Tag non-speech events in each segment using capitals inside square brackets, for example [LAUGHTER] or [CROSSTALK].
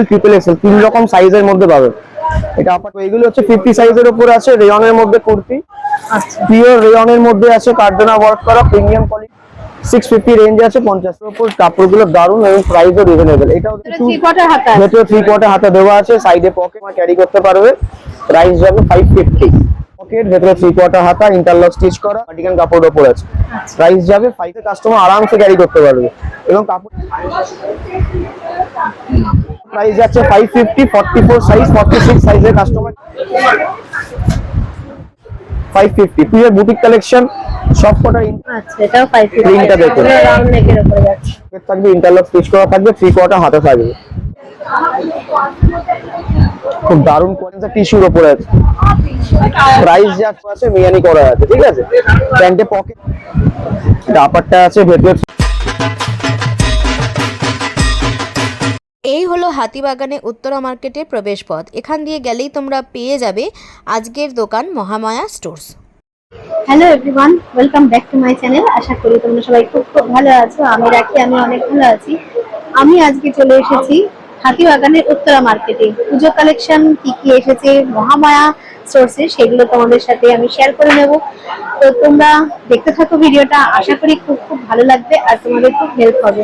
Triple XL তিন রকম সাইজের মধ্যে পাবেন এটা আপাতত এগুলো হচ্ছে ফিফটি সাইজের উপর আছে রেয়নের মধ্যে কুর্তি। আচ্ছা। পিওর রেয়নের মধ্যে আছে কার্ডোনা ওয়ার্ক করা premium quality six fifty range আছে পঞ্চাশের উপর কাপড়গুলো দারুণ এবং প্রাইসও রিজনেবল এটা হচ্ছে থ্রি কোয়ার্টার হাতা এটা ভেতরে থ্রি কোয়ার্টার হাতে দেওয়া আছে সাইডে পকেট ক্যারি করতে পারবে। প্রাইস যাবে ফাইভ ফিফটি পকেট ভেতরে থ্রি কোয়ার্টার হাতা ইন্টারলক স্টিচ করা ভার্টিকান কাপড় ওপর আছে। আচ্ছা। প্রাইস যাবে ফাইভে কাস্টমার আরামসে ক্যারি করতে পারবে। এবং কাপড় প্রাইস যাচ্ছে five fifty forty four size forty six সাইজের customer five fifty pure boutique collection সব কটা আচ্ছা এটাও ফাইভ Print টা দেখুন। থাকবে ইন্টারলক স্টিচ করা থাকবে থ্রি কোয়ার্টার হাতে থাকবে। খুব দারুণ কোয়ালিটি টিস্যুর উপরে আছে। প্রাইস যা আছে মিয়ানি করা আছে ঠিক আছে? প্যান্টে পকেট ডাপারটা আছে ভেতরে এই হলো হাতিবাগানে উত্তরা মার্কেটের প্রবেশপথ। এখান দিয়ে গেলেই তোমরা পেয়ে যাবে আজকের দোকান Mahamaya stores hello everyone welcome back to my channel আশা করি তোমরা সবাই খুব খুব ভালো আছো। আমি রাখি আমি অনেক ভালো আছি। আমি আজকে চলে এসেছি হাতিবাগানের উত্তরা মার্কেটে। পুজো কালেকশন কি কি এসেছে, মহামায়া সোর্সে সেগুলো তোমাদের সাথে আমি শেয়ার করে নেব। তো তোমরা দেখতে থাকো ভিডিওটা, আশা করি খুব খুব ভালো লাগবে আর তোমাদের খুব হেল্প হবে।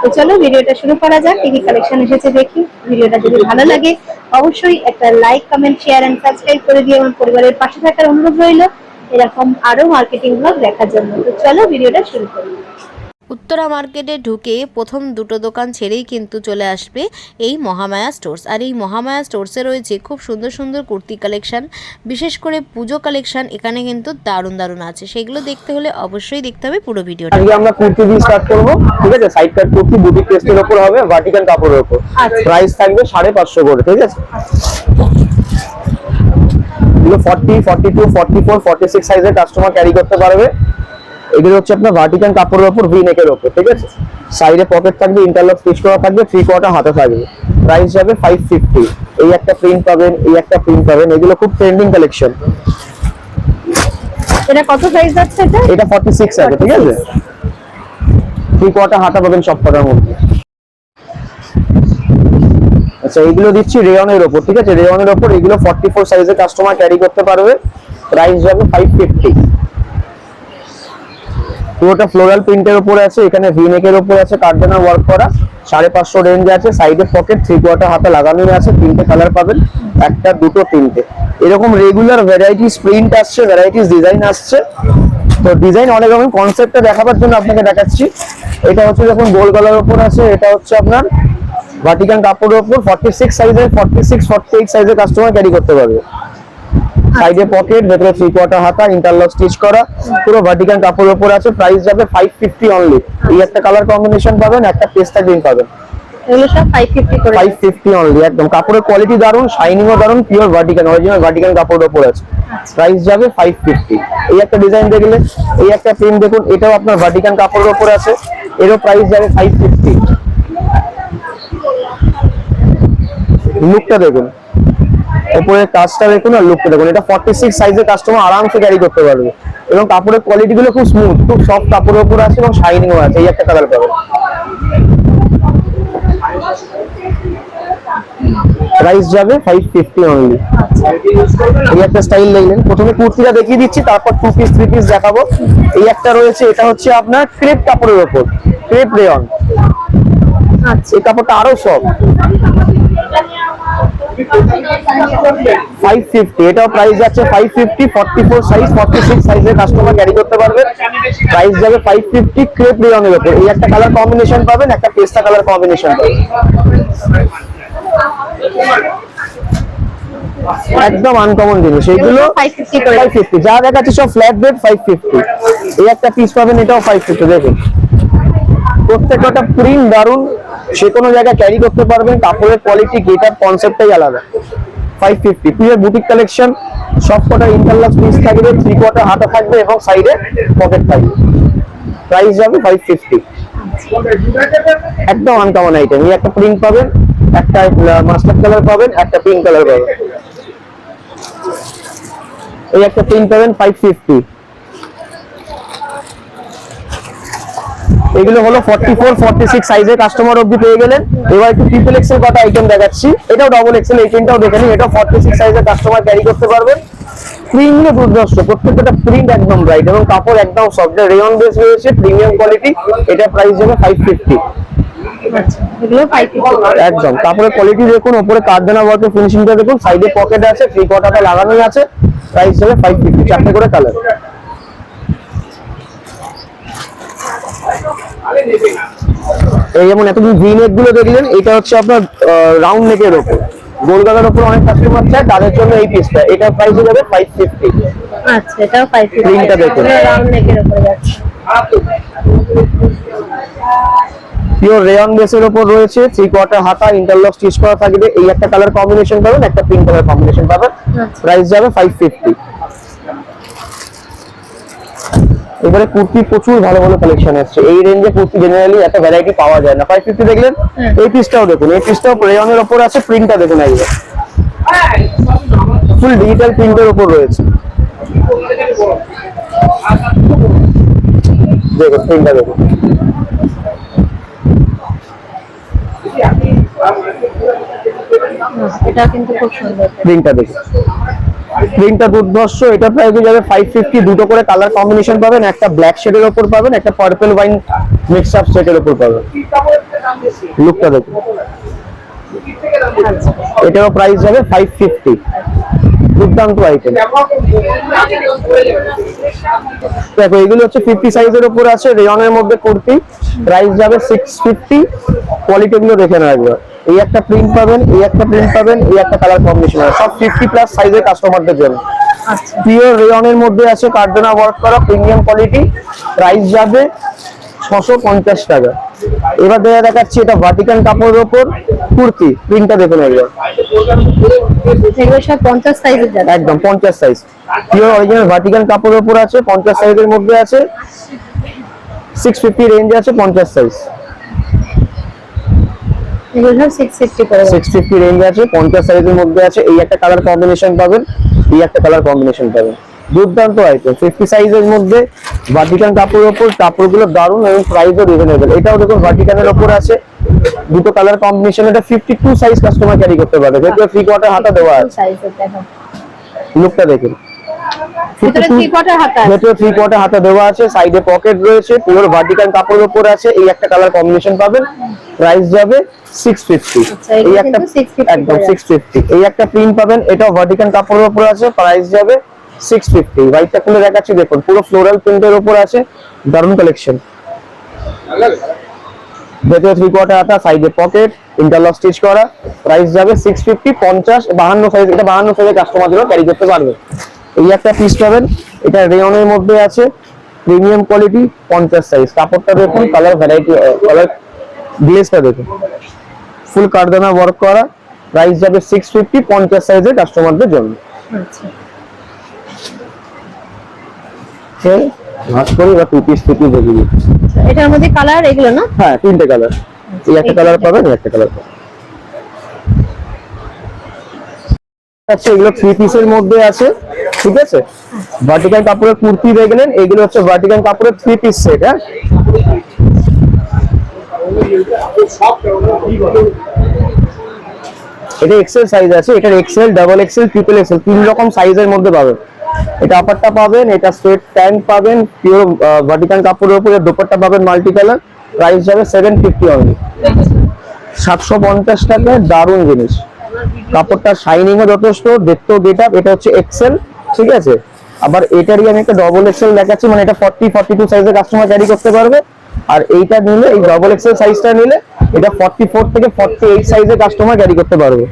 তো চলো ভিডিওটা শুরু করা যাক, কি কি কালেকশন এসেছে দেখি। ভিডিওটা যদি ভালো লাগে, অবশ্যই একটা like comment share and subscribe করে দিয়ে আমার পরিবারের পাশে থাকার অনুরোধ রইল। এরকম আরও মার্কেটিং ব্লগ দেখার জন্য। তো চলো ভিডিওটা শুরু করি। উত্তরা মার্কেটে ঢুকে প্রথম দুটো দোকান ছেড়েই কিন্তু চলে আসবে এই মহামায়া স্টোর্স। আর এই মহামায়া স্টোর্সে রয়েছে খুব সুন্দর সুন্দর কুর্তি কালেকশন বিশেষ করে পুজো কালেকশন এখানে কিন্তু দারুণ দারুণ আছে। সেগুলো দেখতে হলে অবশ্যই দেখতে হবে পুরো ভিডিওটা। আজকে আমরা কুর্তি দিয়ে স্টার্ট করব ঠিক আছে? সাইড কাট কুর্তি বুটিক টেস্টের উপর হবে ভার্টিকান কাপড়ের উপর আচ্ছা। প্রাইস থাকবে সাড়ে পাঁচশো করে ঠিক আছে? এগুলো forty forty two forty four forty six সাইজের কাস্টমার ক্যারি করতে পারবে। এগুলো হচ্ছে আপনার ভার্টিকান কাপড়ের উপর ভি নেকের উপর ঠিক আছে? সাইডে পকেট থাকবে ইন্টারলক স্টিচ করা থাকবে থ্রি কোয়ার্টার হাতে থাকবে। প্রাইস যাবে ফাইভ ফিফটি এই একটা প্রিন্ট পাবেন এই একটা প্রিন্ট পাবেন এগুলো খুব ট্রেন্ডিং কালেকশন এটা কত প্রাইস যাচ্ছে এটা? এটা ফর্টি সিক্স আছে ঠিক আছে? থ্রি কোয়ার্টার হাতা পাবেন সব কটার মধ্যে। আচ্ছা এইগুলো দিচ্ছি রেয়নের ওপর ঠিক আছে? রেয়নের ওপর এগুলো ফর্টি ফোর সাইজের কাস্টমার ক্যারি করতে পারবে। প্রাইস যাবে ফাইভ ফিফটি পুরোটা ফ্লোরাল প্রিন্টের উপরে আছে, এখানে ভি নেকের উপর আছে কার্ডেনা ওয়ার্ক করা। সাড়ে পাঁচশো রেঞ্জ আছে সাইডে পকেট থ্রি কোয়ার্টার হাতে লাগানো আছে, তিনটে কালার পাবেন, একটা, দুটো, তিনটে। এরকম রেগুলার ভ্যারাইটিস প্রিন্ট আসছে ভ্যারাইটিস ডিজাইন আসছে। তো ডিজাইন অনেক রকম কনসেপ্টটা দেখাবার জন্য আপনাকে দেখাচ্ছি। এটা হচ্ছে যখন গোল গলার উপর আছে, এটা হচ্ছে আপনার ভার্টিকান কাপড়ের উপর ফর্টি সিক্স সাইজের ফর্টি সিক্স ফর্টি এইট সাইজের কাস্টমার ক্যারি করতে পারবে। সাইডে পকেট ভেতরে থ্রি কোয়ার্টার হাতা ইন্টারলক স্টিচ করা পুরো ভার্টিকান কাপড়ের উপর আছে প্রাইস যাবে ফাইভ ফিফটি অনলি এই একটা কালার কম্বিনেশন পাবেন একটা পেস্তা গ্রিন পাবেন। এগুলো সব ফাইভ ফিফটি করে। ফাইভ ফিফটি অনলি একদম। কাপড়ের কোয়ালিটি দারুণ শাইনিংও দারুণ পিওর ভার্টিকান অরিজিনাল ভার্টিকান কাপড়ের উপর আছে। প্রাইস যাবে ফাইভ ফিফটি এই একটা ডিজাইন দেখলে এই একটা প্রিন্ট দেখুন এটাও আপনার ভার্টিকান কাপড়ের উপর আছে এরও প্রাইস যাবে ফাইভ ফিফটি লুকটা দেখুন। উপরে কাজটা দেখুন আর লুকটা দেখুন। এটা ফর্টি সিক্স সাইজের কাস্টমার আরামসে ক্যারি করতে পারবে। এবং কাপড়ের কোয়ালিটি গুলো খুব স্মুথ খুব সফট কাপড়ের উপর আছে এবং শাইনিংও আছে এই একটা কালার পাবেন। প্রাইস যাবে ফাইভ ফিফটি অনলি এই একটা স্টাইল দেখলেন। প্রথমে কুর্তিটা দেখিয়ে দিচ্ছি তারপর টু পিস থ্রি পিস দেখাবো। এই একটা রয়েছে এটা হচ্ছে আপনার ক্রেপ কাপড়ের উপর ক্রেপ রেয়ন আচ্ছা। এই কাপড়টা আরও সব ফাইভ ফিফটি এটাও প্রাইস যাচ্ছে five fifty forty four size forty six সাইজের কাস্টমার ক্যারি করতে পারবে। প্রাইস যাবে ফাইভ ফিফটি ক্রেপ রেয়নের উপর। এই একটা কালার কম্বিনেশন পাবেন একটা পেস্তা কালার কম্বিনেশন একদম আনকমন জিনিস। এইগুলো 550 করে। ফাইভ ফিফটি যা দেখাচ্ছি সব ফ্ল্যাট রেট ফাইভ ফিফটি এই একটা পিস পাবেন এটাও ফাইভ ফিফটি দেখুন। প্রত্যেকটা প্রিন্ট দারুণ যে কোনো জায়গায় ক্যারি করতে পারবেন, কাপড়ের কোয়ালিটি গেটার কনসেপ্টটাই আলাদা। Five fifty pure boutique collection সব কটা ইন্টারলাস পিস থাকবে থ্রি কোয়ার্টার হাতা থাকবে এবং সাইডে পকেট থাকবে প্রাইস যাবে ফাইভ ফিফটি একদম আনকমন আইটেম এই একটা প্রিন্ট পাবেন, একটা মাস্টার কালার পাবেন, একটা পিঙ্ক কালার পাবেন। এই একটা প্রিন্ট পাবেন ফাইভ ফিফটি এগুলো হলো ফর্টি ফোর ফর্টি সিক্স সাইজের কাস্টমার অব্দি পেয়ে গেলেন। এবার একটু ট্রিপল এক্সেল কটা আইটেম দেখাচ্ছি। এটাও ডবল এক্সেল এই তিনটাও দেখে নিন। এটাও ফর্টি সিক্স সাইজের কাস্টমার ক্যারি করতে পারবেন। প্রিন্টগুলো দুর্ধর্ষ প্রত্যেকটা প্রিন্ট একদম ব্রাইট এবং কাপড় একদম সফট রেয়ন বেস রয়েছে প্রিমিয়াম কোয়ালিটি এটা প্রাইস যাবে ফাইভ ফিফটি একদম কাপড়ের কোয়ালিটি দেখুন উপরে কারদানা ওয়ার্কের ফিনিশিংটা দেখুন সাইডে পকেট আছে থ্রি কোয়ার্টারটা লাগানোই আছে প্রাইস যাবে ফাইভ ফিফটি চারটে করে কালার এই যেমন এতদিন ভি নেকগুলো দেখলেন এটা হচ্ছে আপনার রাউন্ড নেকের ওপর। গোল ওপর অনেক কাস্টমার চায় তাদের জন্য এই পিসটা এটা প্রাইস হবে 550 আচ্ছা এটাও 550 প্রিন্টটা দেখুন। রাউন্ড নেকের ওপর যাচ্ছে। পিওর রেয়ন বেসের ওপর রয়েছে থ্রি কোয়ার্টার হাতা ইন্টারলক স্টিচ করা থাকবে। এই একটা কালার কম্বিনেশন পাবেন একটা পিঙ্ক কালার কম্বিনেশন পাবেন। আচ্ছা। প্রাইস যাবে 550 এবারে কুর্তি প্রচুর ভালো ভালো কালেকশন এসছে। এই রেঞ্জে কুর্তি জেনারেলি এত ভ্যারাইটি পাওয়া যায় না। ফাইভ ফিফটি দেখলেন। এই পিসটাও দেখুন এই পিসটাও রেয়নের ওপর আছে প্রিন্টটা দেখুন একবার। ফুল ডিজিটাল প্রিন্টের ওপর রয়েছে। দেখুন প্রিন্টটা দেখুন। এটা কিন্তু খুব সুন্দর। প্রিন্টটা দেখুন। প্রিন্টটা দুর্ধর্ষ, এটা প্রাইস যাবে ফাইভ ফিফটি দুটো করে কালার কম্বিনেশন পাবেন, একটা ব্ল্যাক শেডের ওপর পাবেন, একটা পার্পল ওয়াইন মিক্স আপ সেটের ওপর পাবেন। লুকটা দেখুন। এটারও প্রাইস যাবে ফাইভ ফিফটি দুর্দান্ত আইটেম দেখো, এগুলো হচ্ছে ফিফটি সাইজের উপর আছে রেয়নের মধ্যে কুর্তি। প্রাইস যাবে সিক্স ফিফটি কোয়ালিটি গুলো দেখে নেওয়া একবার। এই একটা প্রিন্ট পাবেন এই একটা প্রিন্ট পাবেন এই একটা কালার কম্বিনেশন সব ফিফটি প্লাস সাইজের কাস্টমারদের জন্য। আচ্ছা। পিওর রেয়নের মধ্যে আছে কার্ডোনা ওয়ার্ক করা প্রিমিয়াম কোয়ালিটি প্রাইস যাবে ছশো পঞ্চাশ টাকা। এবার দেখা দেখাচ্ছি এটা ভাটিকান কাপড়ের ওপর কুর্তি প্রিন্টটা দেখুন একবার। একদম পঞ্চাশ সাইজ পিওর অরিজিনাল ভাটিকান কাপড়ের উপর আছে পঞ্চাশ সাইজের মধ্যে আছে। সিক্স ফিফটি রেঞ্জ আছে পঞ্চাশ সাইজ এগুলো সব করে রেঞ্জ আছে সাইজের মধ্যে আছে। এই একটা কালার কম্বিনেশন পাবেন এই একটা কালার কম্বিনেশন পাবেন। দুর্দান্ত আইটেম সাইজের মধ্যে ভাটিকান কাপড়ের কাপড়গুলো দারুণ এবং প্রাইসও রিজনেবল এটাও দেখুন ভাটিকানের ওপর আছে। দুটো কালার কম্বিনেশন এটা fifty two size customer carry করতে পারবে। যেহেতু কোয়ার্টার হাতা দেওয়া আছে। দেখো। লুকটা দেখুন। ভিতরে থ্রি কোয়ার্টার হাতা আছে। থ্রি কোয়ার্টার হাতে দেওয়া আছে সাইডে পকেট রয়েছে পিওর ভার্টিকাল কাপড়ের উপর আছে এই একটা কালার কম্বিনেশন পাবেন প্রাইস যাবে আচ্ছা, এগুলো এই একটা কিন্তু 650 একদম এই একটা প্রিন্ট পাবেন এটাও ভার্টিকাল কাপড়ের উপর আছে প্রাইস যাবে সিক্স ফিফটি হোয়াইটটা খুলে দেখাচ্ছি দেখুন পুরো ফ্লোরাল প্রিন্টের উপর আছে দারুণ কালেকশন ভেতরে থ্রি কোয়ার্টার হাতা সাইডে পকেট ইন্টারলক স্টিচ করা প্রাইস যাবে সিক্স ফিফটি পঞ্চাশ বাহান্ন সাইজ এটা বাহান্ন সাইজের কাস্টমারদেরও ক্যারি করতে পারবে। এই একটা পিস পাবেন। এটা রেয়নের মধ্যে আছে। প্রিমিয়াম কোয়ালিটি পঞ্চাশ সাইজ কাপড়টা দেখুন কালার ভ্যারাইটি কালার গ্লেসটা দেখুন। ফুল কারদানা ওয়ার্ক করা। প্রাইস যাবে সিক্স ফিফটি পঞ্চাশ সাইজের কাস্টমারদের জন্য। আচ্ছা। ঠিক ভাগ করি বা টু পিস টু পিস দেখি আচ্ছা, এটার মধ্যে কালার এগুলো না? হ্যাঁ তিনটে কালার এই একটা কালার পাবেন এই একটা কালার পাবেন। আচ্ছা এগুলো থ্রি পিসের মধ্যে আছে, ঠিক আছে? ভার্টিক্যাল কাপড়ের কুর্তি দেখলেন এগুলো হচ্ছে ভার্টিক্যাল কাপড়ের থ্রি পিস সেট হ্যাঁ? এটা এক্সেল সাইজ আছে, এটার XL double XL triple XL তিন রকম সাইজের মধ্যে পাবেন। এটা আপারটা পাবেন, এটা স্ট্রেট প্যান্ট পাবেন পিওর ভার্টিক্যাল কাপড়ের উপরে দোপাট্টা পাবেন মাল্টি কালার প্রাইস যাবে সেভেন ফিফটি অনলি সাতশো পঞ্চাশ টাকায় দারুণ জিনিস। কাপড়টা শাইনিং ও যথেষ্ট দেখতেও গেট আপ এটা হচ্ছে এক্সেল ঠিক আছে? আবার এটারই আমি একটা ডবল এক্সেল দেখাচ্ছি মানে এটা ফর্টি ফর্টি টু সাইজের কাস্টমার ক্যারি করতে পারবে। আর এইটা নিলে এই ডবল এক্সেল সাইজটা নিলে এটা ফর্টি ফোর থেকে ফর্টি এইট সাইজের কাস্টমার ক্যারি করতে পারবে।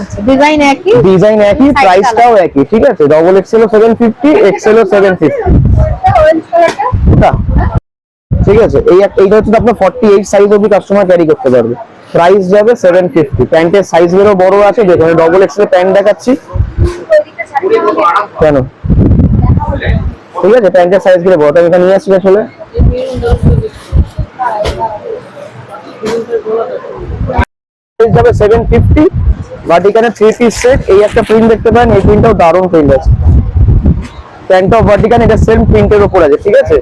আচ্ছা ডিজাইন একই? ডিজাইন একই প্রাইসটাও একই ঠিক আছে? ডবল এক্সেল ও সেভেন ফিফটি এক্সেল ও সেভেন ফিফটি ঠিক আছে? এই এইটা হচ্ছে আপনার ফর্টি এইট সাইজ অব্দি কাস্টমার ক্যারি করতে পারবে। প্রাইস যাবে সেভেন ফিফটি প্যান্টের সাইজগুলো বড় আছে দেখুন ডবল এক্সেল প্যান্ট দেখাচ্ছি। কেন? ঠিক আছে, প্যান্টের সাইজগুলো বড়। আমি এখানে নিয়ে আসছি আসলে। যাবে সেভেন ফিফটি ভার্টিকানের থ্রি পিস সেট এই একটা প্রিন্ট দেখতে পারেন, এই প্রিন্টটাও দারুণ প্রিন্ট আছে। প্যান্ট অফ ভার্টিকান এটা সেম প্রিন্টের উপর আছে, ঠিক আছে?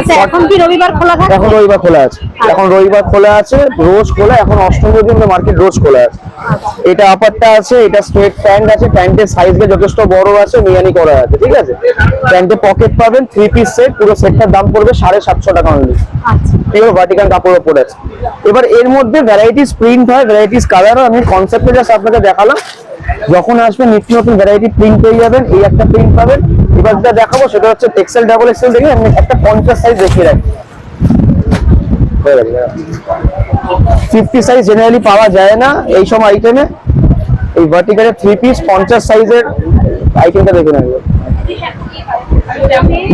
আচ্ছা এখন কি রবিবার খোলা থাকে এখন রবিবার খোলা আছে। এখন রবিবার খোলা আছে রোজ খোলা এখন অষ্টম পর্যন্ত মার্কেট রোজ খোলা আছে। এটা আপারটা আছে এটা স্ট্রেট প্যান্ট আছে প্যান্টের সাইজটা যথেষ্ট বড় আছে মিয়ানি করা আছে ঠিক আছে? প্যান্টে পকেট পাবেন থ্রি পিস সেট পুরো সেটটার দাম পড়বে সাড়ে সাতশো টাকা অনলি আচ্ছা। এগুলো ভার্টিকাল কাপড় ওপর আছে। এবার এর মধ্যে ভ্যারাইটিস প্রিন্ট হয় ভ্যারাইটিস কালার হয় আমি কনসেপ্টে জাস্ট আপনাকে দেখালাম। যখন আসবেন নিত্য নতুন ভ্যারাইটি প্রিন্ট পেয়ে যাবেন এই একটা প্রিন্ট পাবেন। এবার যেটা দেখাবো, সেটা হচ্ছে এক্সেল ডাবল এক্সেল দেখে আমি একটা পঞ্চাশ সাইজ দেখিয়ে রাখি। ফিফটি সাইজ জেনারেলি পাওয়া যায় না এই সব আইটেমে এই ভার্টিকালের থ্রি পিস পঞ্চাশ সাইজের আইটেমটা দেখে নেবে।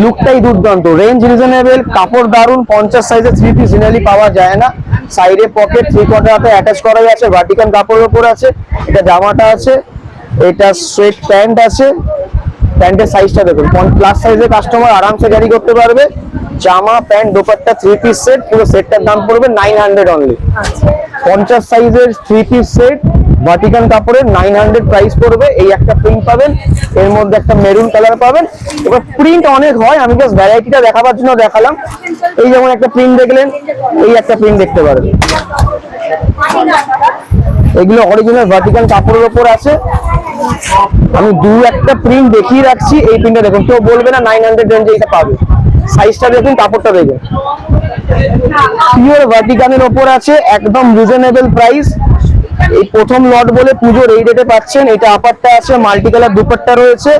লুকটাই দুর্দান্ত রেঞ্জ রিজনেবল কাপড় দারুণ পঞ্চাশ সাইজের থ্রি পিস জেনারেলি পাওয়া যায় না। সাইডে পকেট থ্রি কোয়ার্টার হাতে অ্যাটাচ করাই আছে ভার্টিকাল কাপড়ের উপর আছে, এটা জামাটা আছে, এটা সোয়েট প্যান্ট আছে প্যান্টের সাইজটা দেখুন। প্লাস সাইজের কাস্টমার আরামসে ক্যারি করতে পারবে। জামা, pant, dupatta three piece set পুরো সেটটার দাম পড়বে নাইন হান্ড্রেড অনলি পঞ্চাশ সাইজের থ্রি পিস সেট ভার্টিকাল কাপড়ের নাইন হান্ড্রেড প্রাইস পড়বে। এই একটা প্রিন্ট পাবেন, এর মধ্যে একটা মেরুন কালার পাবেন। এবার প্রিন্ট অনেক হয়, আমি জাস্ট ভ্যারাইটিটা দেখাবার জন্য দেখালাম। এই যেমন একটা প্রিন্ট দেখলেন, এই একটা প্রিন্ট দেখতে পারবেন এগুলো অরিজিনাল ভার্টিকাল কাপড়ের ওপর আছে। আমি দু একটা প্রিন্ট দেখিয়ে রাখছি, এই প্রিন্টটা দেখুন। কেউ বলবে না নাইন হান্ড্রেড রেঞ্জে এটা পাবে। সাইজটা দেখুন কাপড়টা দেখুন পিওর ভার্টিকানের ওপর আছে, একদম রিজনেবল প্রাইস এই প্রথম লট বলে পুজোর এই রেটে পাচ্ছেন। এটা আপারটা আছে মাল্টি কালার দুপাট্টা রয়েছে।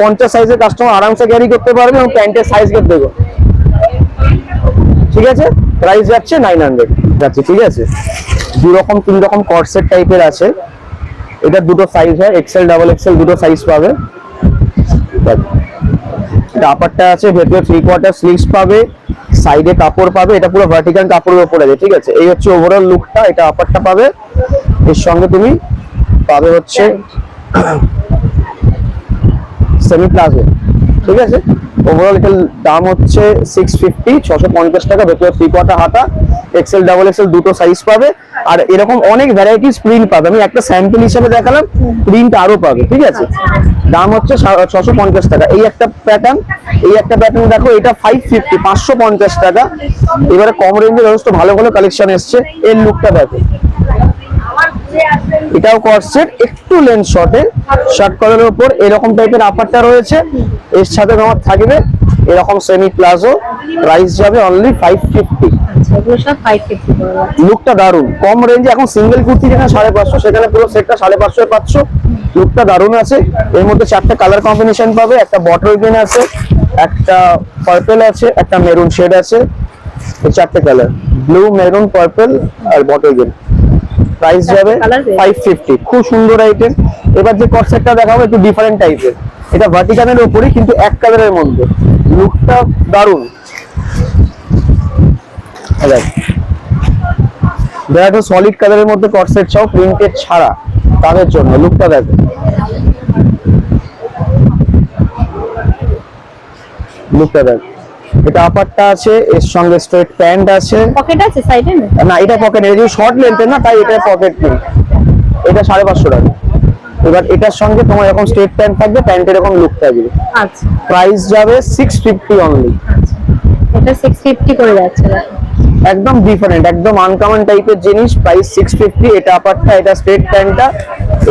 পঞ্চাশ সাইজের কাস্টমার আরামসে ক্যারি করতে পারবে এবং প্যান্টের সাইজ কেটে দেবো। ঠিক আছে? প্রাইস যাচ্ছে নাইন হান্ড্রেড যাচ্ছে, ঠিক আছে? দু রকম তিন রকম কর্সেট টাইপের আছে। এটা দুটো সাইজ হয় এক্সেল ডাবল এক্সেল দুটো সাইজ পাবে। এটা আপারটা আছে ভেতরে থ্রি কোয়ার্টার স্লিভস পাবে সাইডে কাপড় পাবে, এটা পুরো ভার্টিক্যাল কাপড়ের উপরে আছে, ঠিক আছে? এই হচ্ছে ওভারঅল লুকটা এটা আপারটা পাবে। এর সঙ্গে তুমি পাবে হচ্ছে [CLEARS THROAT] সেমি প্লাজো ঠিক আছে? ওভারঅল এটার দাম হচ্ছে সিক্স ফিফটি ছশো পঞ্চাশ টাকা, ভেতরে থ্রি কোয়ার্টার হাতা এক্সেল ডাবল এক্সেল দুটো সাইজ পাবে। আর এরকম অনেক ভ্যারাইটিস প্রিন্ট পাবে। আমি একটা স্যাম্পল হিসেবে দেখালাম প্রিন্ট আরও পাবে, ঠিক আছে? দাম হচ্ছে ছশো পঞ্চাশ টাকা। এই একটা প্যাটার্ন এই একটা প্যাটার্ন দেখো, এটা ফাইভ ফিফটি পাঁচশো পঞ্চাশ টাকা। এবারে কম রেঞ্জে যথেষ্ট ভালো ভালো কালেকশন এসছে। এর লুকটা দেখো। এটাও কর্সেট একটু লেন্থ শর্টে শার্ট কলারের উপর এরকম টাইপের আপারটা রয়েছে এর সাথে তোমার থাকবে এরকম সেমি প্লাজো প্রাইস যাবে অনলি ফাইভ ফিফটি। লুকটা দারুণ কম রেঞ্জে এখন সিঙ্গেল কুর্তি যেখানে সাড়ে পাঁচশো সেখানে পুরো সেটটা সাড়ে পাঁচশো পাচ্ছ। লুকটা দারুণ আছে। এর মধ্যে চারটে কালার কম্বিনেশন পাবে একটা বটল গ্রিন আছে একটা পার্পল আছে একটা মেরুন শেড আছে চারটে কালার ব্লু মেরুন পার্পল আর বটল গ্রিন প্রাইস যাবে colour পেয়ে ফাইভ ফিফটি খুব সুন্দর আইটেম এবার যে কনসেপ্টটা দেখাবো একটু ডিফারেন্ট টাইপের এটা ভার্টিকানের উপরই কিন্তু এক কালারের মধ্যে। লুকটা দারুণ দেখ। সলিড কালারের মধ্যে কটসেট চাও প্রিন্টেড ছাড়া তাদের জন্য। লুকটা দেখো। লুকটা দেখ। এটা আপারটা আছে এর সঙ্গে স্ট্রেট প্যান্ট আছে। পকেট আছে সাইডে না এটা পকেট এটা যদি শর্ট লেন্থের না তাই এটা পকেট নেই। এটা সাড়ে পাঁচশো টাকা। এবার এটার সঙ্গে তোমার এরকম স্ট্রেট প্যান্ট থাকবে প্যান্টের এরকম লুক থাকবে। আচ্ছা। প্রাইস যাবে সিক্স ফিফটি অনলি এটা সিক্স ফিফটি করে যাচ্ছে। দেখো। একদম ডিফারেন্ট একদম আনকমন টাইপের জিনিস প্রাইস সিক্স ফিফটি এটা আপারটা এটা স্ট্রেট প্যান্টটা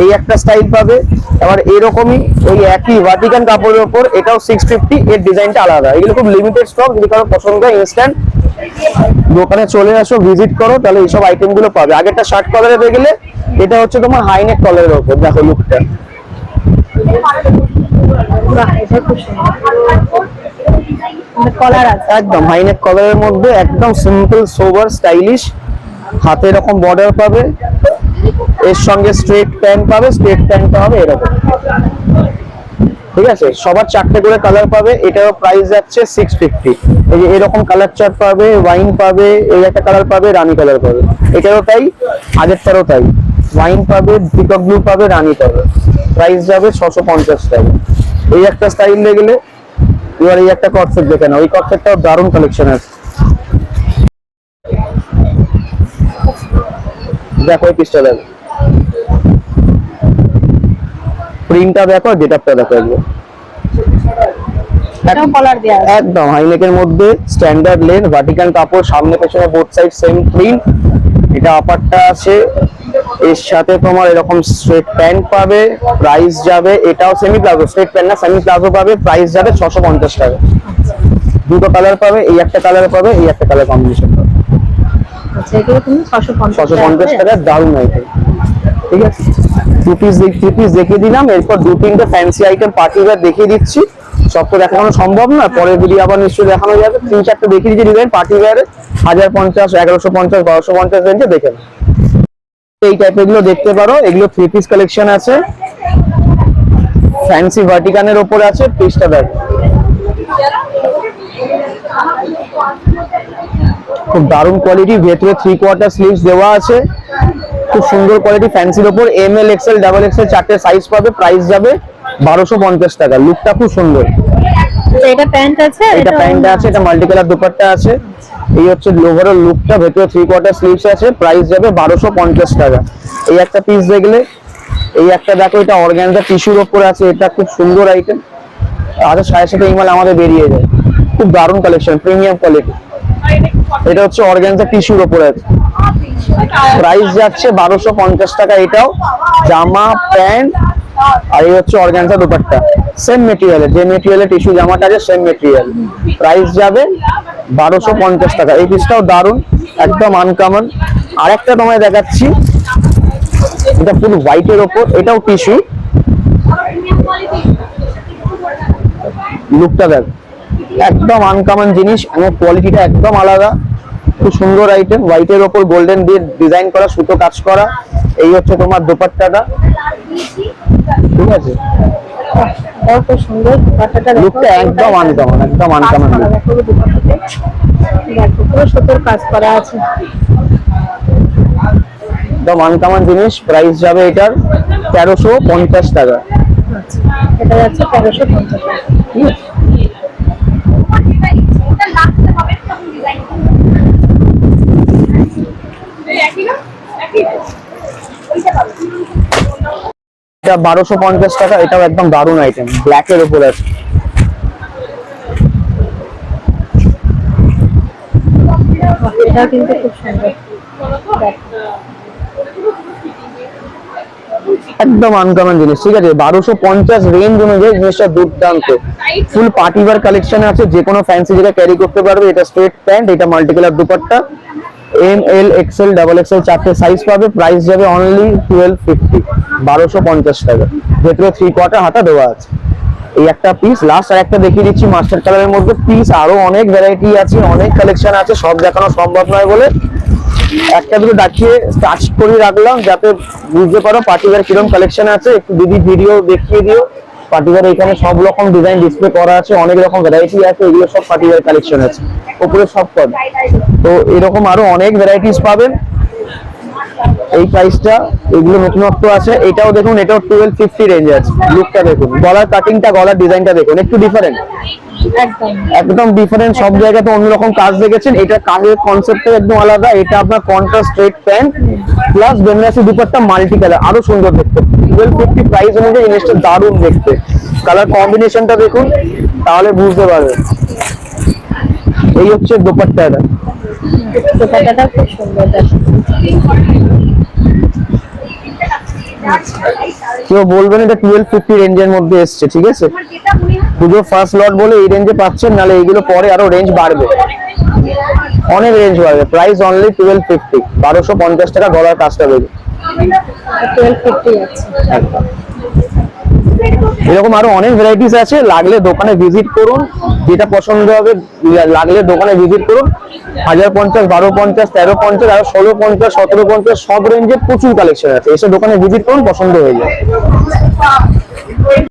এই একটা স্টাইল পাবে। আবার এরকমই ওই একই ভাটিকান কাপড়ের ওপর, এটাও সিক্স ফিফটি এর ডিজাইনটা আলাদা। এগুলো খুব লিমিটেড স্টক যদি কারও পছন্দ হয় ইনস্ট্যান্ট দোকানে চলে আসো ভিজিট করো, তাহলে এইসব আইটেমগুলো পাবে। আগেরটা শার্ট কলারে দেখলে, এটা হচ্ছে তোমার হাইনেক কলারের ওপর, দেখো লুকটা কলার আছে। একদম হাইনেক কলারের মধ্যে একদম সিম্পল সোবার স্টাইলিশ হাতে এরকম বর্ডার পাবে, এর সঙ্গে স্ট্রেট প্যান্ট পাবে স্ট্রেট প্যান্টটা হবে এরকম। ঠিক আছে? সবার চারটে করে কালার পাবে, এটারও প্রাইস যাচ্ছে সিক্স ফিফটি এই যে এরকম কালার চার্ট পাবে ওয়াইন পাবে, এই একটা কালার পাবে, রানী কালার পাবে। এটারও তাই, আগেরটারও তাই। ওয়াইন পাবে পিকক ব্লু পাবে, রানী পাবে। প্রাইস যাবে ছশো পঞ্চাশ টাকা। এই একটা স্টাইল দেখলে এবার এই একটা কটসেট দেখে না ওই কটসেটটাও দারুণ কালেকশন আছে দেখো এই পিসটা দেখো। প্রিন্টটা দেখো গেটআপটা দেখো একদম একদম হাইনেকের মধ্যে স্ট্যান্ডার্ড লেন ভার্টিক্যাল কাপড় সামনে পেছনে বোথ সাইড সেম প্রিন্ট এটা আপারটা আছে এর সাথে তোমার এরকম স্ট্রেট প্যান্ট পাবে প্রাইস যাবে এটাও সেমি প্লাজো স্ট্রেট প্যান্ট না সেমি প্লাজো পাবে প্রাইস যাবে ছশো পঞ্চাশ টাকা। দুটো কালার পাবে এই একটা কালার পাবে এই একটা কালার কম্বিনেশন পাবে। আচ্ছা এগুলো তুমি ছশো পঞ্চাশ টাকা দারুণ আইটেম ঠিক আছে? টু পিস থ্রি পিস দেখিয়ে দিলাম এরপর দু তিনটে ফ্যান্সি আইটেম পার্টি ওয়্যার দেখিয়ে দিচ্ছি। সব তো দেখানো সম্ভব না পরের ভিডিও আবার নিশ্চয়ই দেখানো যাবে। তিন চারটে দেখিয়ে দিচ্ছি ডিজাইন পার্টি ওয়্যারে হাজার পঞ্চাশ এগারোশো পঞ্চাশ বারোশো পঞ্চাশ রেঞ্জে দেখে। এই টাইপেরগুলো দেখতে পারো। এগুলো থ্রি পিস কালেকশন আছে। ফ্যান্সি ভার্টিকানের ওপর আছে পিসটা দেখ। খুব দারুণ কোয়ালিটি ভেতরে থ্রি কোয়ার্টার স্লিভস দেওয়া আছে। খুব সুন্দর কোয়ালিটি ফ্যান্সির ওপর M L XL double XL চারটে সাইজ পাবে প্রাইস যাবে বারোশো পঞ্চাশ টাকা। লুকটা খুব সুন্দর। আচ্ছা, এটা প্যান্ট আছে এটা প্যান্ট আছে এটা মাল্টি কালার দুপাট্টা আছে। এই হচ্ছে ওভারঅল লুকটা ভেতরে থ্রি কোয়ার্টার স্লিভস আছে প্রাইস যাবে বারোশো পঞ্চাশ টাকা। এই একটা পিস দেখলে এই একটা দেখো এটা অর্গানজা টিস্যুর ওপর আছে এটা খুব সুন্দর আইটেম আরও সাড়ে সাথে ইমাল আমাদের বেরিয়ে যায়। খুব দারুণ কালেকশন প্রিমিয়াম কোয়ালিটি এটা হচ্ছে অর্গানজা টিস্যুর ওপর আছে। প্রাইস যাচ্ছে বারোশো পঞ্চাশ টাকা এটাও। জামা প্যান্ট আর এই হচ্ছে অর্গানজা দুপাট্টা। সেম মেটেরিয়ালের যে মেটেরিয়ালের টিস্যু জামাটা আছে সেম মেটেরিয়াল প্রাইস যাবে বারোশো পঞ্চাশ টাকা। এই পিসটাও দারুণ, একদম আনকমন আরেকটা তোমায় দেখাচ্ছি, এটা ফুল হোয়াইটের ওপর, এটাও টিস্যু লুকটা দেখ, একদম আনকমন জিনিস, এবং কোয়ালিটিটা একদম আলাদা। খুব সুন্দর আইটেম হোয়াইটের ওপর গোল্ডেন দিয়ে ডিজাইন করা, সুতো কাজ করা। এই হচ্ছে তোমার দোপাট্টাটা। ঠিক আছে। কত সুন্দর দেখো। লুকটা একদম আনকমন একদম আনকমন। দেখো পুরো সুতোর কাজ করা আছে। একদম আনকমন জিনিস প্রাইস যাবে এটার তেরোশো পঞ্চাশ টাকা। আচ্ছা এটা যাচ্ছে তেরোশো পঞ্চাশ টাকা। এটা বারোশো পঞ্চাশ টাকা এটাও একদম দারুণ আইটেম ব্ল্যাক এর উপর আছে। এটা কিন্তু খুব সুন্দর। একদম আনকমন জিনিস ঠিক আছে? বারোশো পঞ্চাশ রেঞ্জ অনুযায়ী জিনিসটা দুর্দান্ত। ফুল পার্টি ওয়ার কালেকশন আছে যে কোনো ফ্যান্সি জায়গায় ক্যারি করতে পারবে এটা স্ট্রেট প্যান্ট এটা multi colour dupatta. M L XL double XL চারটে সাইজ পাবে। প্রাইস যাবে অনলি টুয়েলভ ফিফটি বারোশো পঞ্চাশ টাকা। ভেতরে থ্রি কোয়ার্টার হাতা দেওয়া আছে। এই একটা পিস লাস্ট আর একটা দেখিয়ে দিচ্ছি মাস্টার কালারের মধ্যে। পিস আরও অনেক ভ্যারাইটি আছে, অনেক কালেকশন আছে, সব দেখানো সম্ভব নয় বলে। একটা দুটো ডাকিয়ে টাচ করে রাখলাম, যাতে বুঝতে পারো পার্টিকার কিরম কালেকশন আছে। একটু দিদি ভিডিও দেখিয়ে দিও। পার্টিকার এখানে সব রকম ডিজাইন ডিসপ্লে করা আছে, অনেক রকম ভ্যারাইটি আছে, এগুলো সব পার্টিকার কালেকশন আছে। উপরে সব কট তো এরকম আরও অনেক ভ্যারাইটিস পাবেন। এই প্রাইসটা এগুলো নতুনত্ব আছে। এটাও দেখুন এটাও টুয়েলভ ফিফটি রেঞ্জ আছে। লুকটা দেখুন গলার কাটিংটা গলার ডিজাইনটা দেখুন একটু ডিফারেন্ট একদম। একদম ডিফারেন্ট সব জায়গাতে অন্যরকম কাজ দেখেছেন। এটা কাজের কনসেপ্টটা একদম আলাদা। এটা আপনার contrast straight pant plus Banarasi dupatta multi colour আরও সুন্দর দেখতে। টুয়েলভ ফিফটি প্রাইস অনুযায়ী জিনিসটা দারুণ দেখতে। কালার কম্বিনেশনটা দেখুন তাহলে বুঝতে পারবেন। এই হচ্ছে দোপাট্টাটা দোপাট্টাটা খুব সুন্দর কেউ বলবেন এটা টুয়েলভ ফিফটি রেঞ্জের মধ্যে এসছে ঠিক আছে? পুজো ফার্স্ট লট বলে এই রেঞ্জে পাচ্ছেন নাহলে এইগুলো পরে আরও রেঞ্জ বাড়বে। অনেক রেঞ্জ বাড়বে। প্রাইস অনলি টুয়েলভ ফিফটি বারোশো পঞ্চাশ টাকা গলার কাজটা দেবে টুয়েলভ ফিফটি এরকম আরও অনেক ভ্যারাইটিস আছে। লাগলে দোকানে ভিজিট করুন। যেটা পছন্দ হবে, লাগলে দোকানে ভিজিট করুন। হাজার পঞ্চাশ, বারো পঞ্চাশ, তেরো পঞ্চাশ, আর ষোলো পঞ্চাশ, সতেরো পঞ্চাশ, সব রেঞ্জের প্রচুর কালেকশন আছে। এসে দোকানে ভিজিট করুন, পছন্দ হয়ে যায়।